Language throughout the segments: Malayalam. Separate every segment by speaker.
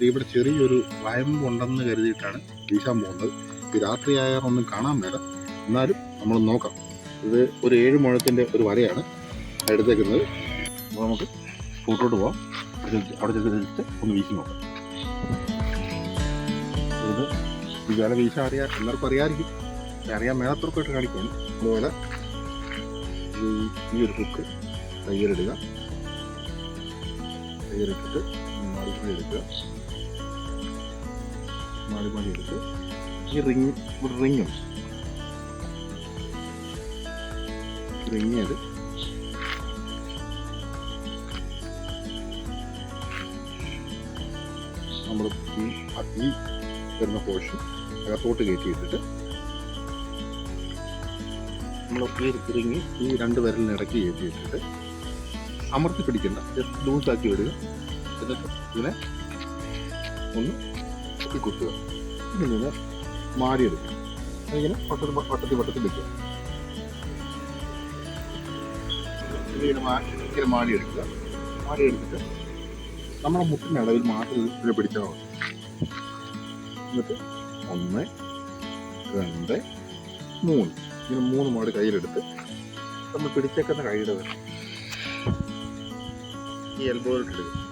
Speaker 1: ഇവിടെ ചെറിയൊരു വയമ്പുണ്ടെന്ന് കരുതിയിട്ടാണ് വീശാൻ പോകുന്നത്. ഇത് രാത്രിയായാൽ കാണാൻ മേല. എന്നാലും നമ്മൾ നോക്കാം. ഇത് ഒരു ഏഴ് മുഴത്തിന്റെ ഒരു വരയാണ് എടുത്തേക്കുന്നത്. അപ്പോൾ നമുക്ക് ഫോട്ടോട്ട് പോവാം. അവിടെ ചെന്നിട്ട് ഒന്ന് വീശി നോക്കാം. ഇത് ഈ വില വീശാൻ അറിയാം എല്ലാവർക്കും അറിയാമായിരിക്കും അറിയാൻ മേളത്തുറക്കായിട്ട് കാണിക്കുകയാണ് അതുപോലെ ഈ ഒരു ഹുക്ക് കയ്യിലിടുക. കയ്യിലിട്ടിട്ട് മാടിമാടി എടുക്കുക മാടിമാടി എടുത്ത് ഈ റിങ് റിങ്ങും റിങ്ങിയത് നമ്മൾ ഈ ഈ വരുന്ന പോർഷൻ അകത്തോട്ട് കയറ്റി ഇട്ടിട്ട് നമ്മൾ ഈ റിങ് ഈ രണ്ട് വിരലിന് ഇടയ്ക്ക് കയറ്റി ഇട്ടിട്ട് അമർത്തി പിടിക്കണ്ട ജസ്റ്റ് ലൂസാക്കി വിടുക. എന്നിട്ട് ഇതിനെ ഒന്ന് പൊക്കി കുത്തുക ഇതിൽ നിന്ന് മാറിയെടുക്കുക ഇങ്ങനെ വട്ടത്തിൽ വട്ടത്തിൽ വട്ടത്തിൽ വെക്കുക മാറിയെടുക്കുക മാ- ഇങ്ങനെ നമ്മുടെ മുട്ടിന്റെ അളവിൽ ഇതിൽ പിടിച്ചാൽ മതി. എന്നിട്ട് ഒന്ന് രണ്ട് മൂന്ന്. ഇങ്ങനെ മൂന്ന് മാട് കയ്യിലെടുത്ത് നമ്മൾ പിടിച്ചേക്കുന്ന കൈയുടെ ഈ എൽബോയിലിട്ടിടുക എന്നിട്ട്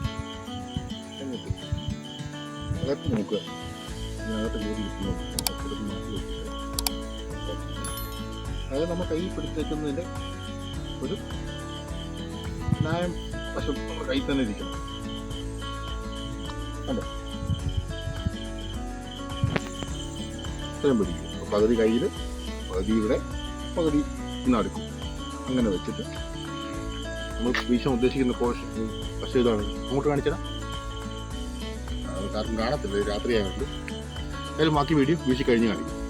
Speaker 1: അകത്ത് നോക്കുക ഇതിനകത്ത് മാറ്റി അതായത് നമ്മൾ പിടിച്ചേക്കുന്നതിന്റെ ഒരു ന്യായം വശം നമ്മുടെ കയ്യിൽ തന്നെ ഇരിക്കണം അല്ലേ ഇത്രയും പിടിക്കും പകുതി കയ്യിൽ പകുതി ഇവിടെ പകുതി നടക്കും അങ്ങനെ വെച്ചിട്ട് നമ്മൾ വീശാൻ ഉദ്ദേശിക്കുന്ന പോഷൻ പക്ഷേ ഇതാണ് അങ്ങോട്ട് കാരണം കാണത്തില്ല രാത്രി ആയതുകൊണ്ട് എന്തായാലും ബാക്കി വീഡിയോ വീശി കഴിഞ്ഞ് കാണിക്കും.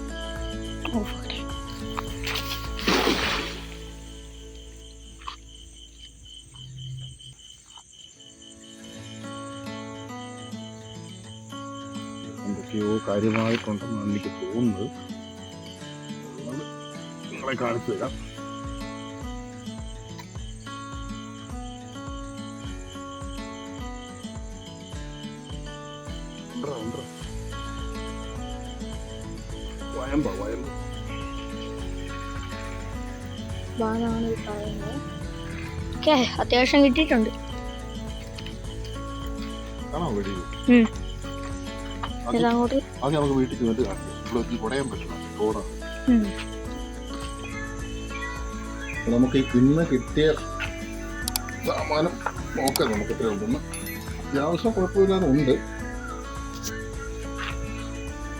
Speaker 1: എന്തൊക്കെയോ കാര്യമായിട്ടുണ്ടെന്നാണ് എനിക്ക് തോന്നുന്നത്. നിങ്ങളെ കാണിച്ചു തരാം. ഉണ്ടെടാ. വയമ്പ വയമ്പ്.
Speaker 2: ഈ പറയുന്നത്. ഓക്കെ അത്യാവശ്യം കിട്ടിയിട്ടുണ്ട്.
Speaker 1: കാണാൻ. ആദ്യം നമുക്ക് വീട്ടിൽ ചെന്നിട്ട് കാണിക്കാം. ഇവിടെ കുടയാൻ പറ്റണം നമുക്ക് ഇന്ന് കിട്ടിയ സാമാനം നോക്കാം നമുക്ക് എത്ര ഉണ്ടെന്ന് അത്യാവശ്യം കുഴപ്പമില്ലാതെ ഉണ്ട്.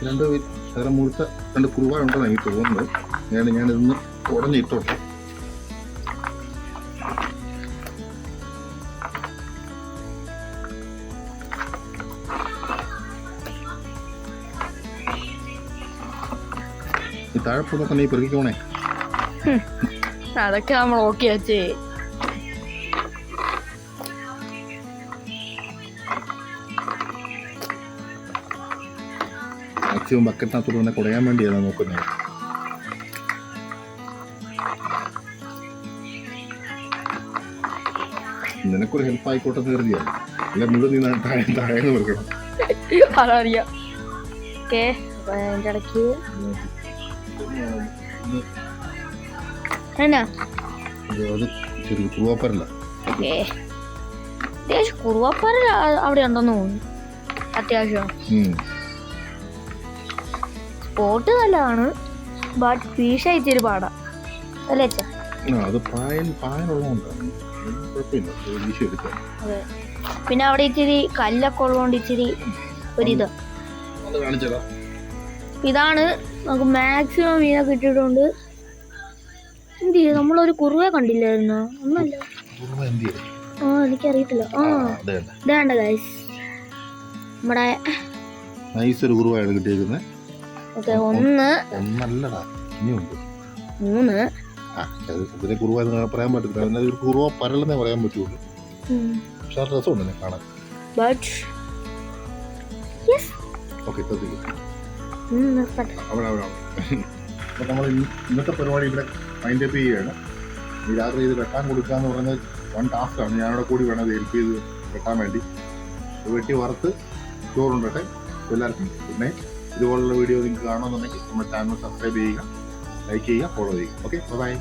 Speaker 1: രണ്ട് തരം മുഴുത്ത രണ്ട് കുറുവ ഉണ്ടെന്ന് എനിക്ക് തോന്നുന്നത്. ഞാൻ ഇന്ന് ഉടഞ്ഞിട്ടോട്ടെ. ഈ താഴെ പോകുന്ന തന്നെ ഈ പെറുക്കിക്കോണേ.
Speaker 2: അതൊക്കെ നമ്മൾ ഓക്കെ വെച്ചേ
Speaker 1: മാക്സിമം ബക്കറ്റിനകത്തോട് തന്നെ കുടയാൻ വേണ്ടിയാണ് നോക്കുന്നത്? നിനക്കൊരു ഹെൽപ്പ് ആയിക്കോട്ടെ എന്ന് കരുതിയാണ് അല്ല മുഴുവൻ നീ താഴെ താഴെ എന്ന് പറയണം
Speaker 2: അതറിയാം. ഓക്കെ ഇടയ്ക്ക്. കുറുവാപ്പാറ അവിടെ ഉണ്ടെന്ന് തോന്നുന്നു. അത്യാവശ്യം സ്പോട്ട് നല്ലതാണ് ബട്ട് ഫീഷ് ഇച്ചിരി പാടാ. അല്ലേ അച്ഛാ?
Speaker 1: അത് പായൽ അത്
Speaker 2: പിന്നെ അവിടെ ഇച്ചിരി കല്ലൊക്കെ ഉള്ളതുകൊണ്ട് ഇച്ചിരി ഒരിത്. ഇതാണ് നമുക്ക് മാക്സിമം മീന കിട്ടിയിട്ടുണ്ട് എന്ത് ചെയ്യും നമ്മളൊരു കുറുവ കണ്ടില്ലായിരുന്നു? ഒന്നല്ല ആ എനിക്കറിയത്തില്ല. ആ. ഇതാണ്ട് ഗൈസ് നമ്മുടെ
Speaker 1: നൈസ് ഒരു കുറുവായാണ് കിട്ടിയേക്കുന്നത്
Speaker 2: ഓക്കെ ഒന്ന്.
Speaker 1: ഒന്നല്ലടാ ഇനിയുണ്ട്.
Speaker 2: മൂന്ന്.
Speaker 1: ആ അത് ഇതിനെ കുറുവ എന്ന് പറയാൻ പറ്റില്ല അതിനെ ഒരു കുറുവ പരലെന്നേ പറയാൻ പറ്റുള്ളൂ. പക്ഷെ ആ രസമുണ്ട് എന്നെ കാണാൻ.
Speaker 2: ബട്ട് യെസ്
Speaker 1: ഓക്കെ ശ്രദ്ധിക്കും.
Speaker 2: നിർത്തട്ടെ.
Speaker 1: അവിടെ അവിടെ അവിടെ. അപ്പോൾ നമ്മൾ ഇന്നത്തെ പരിപാടി ഇവിടെ മൈൻഡ് അപ്പ് ചെയ്യുകയാണ്. ഈ രാത്രി ഇത് വെട്ടാൻ കൊടുക്കുക എന്ന് പറഞ്ഞ വൺ ടാസ്ക്കാണ് ഞാനവിടെ കൂടി വേണം ഹെൽപ്പ് ചെയ്ത് വെട്ടാൻ വേണ്ടി. വെട്ടി വറുത്ത് ചോറുണ്ടട്ടെ എല്ലാവർക്കും ഗുഡ് നൈറ്റ് ഇതുപോലുള്ള വീഡിയോ നിങ്ങൾക്ക് കാണണമെന്നുണ്ടെങ്കിൽ നമ്മുടെ ചാനൽ സബ്സ്ക്രൈബ് ചെയ്യുക ലൈക്ക് ചെയ്യുക ഫോളോ ചെയ്യുക. Okay bye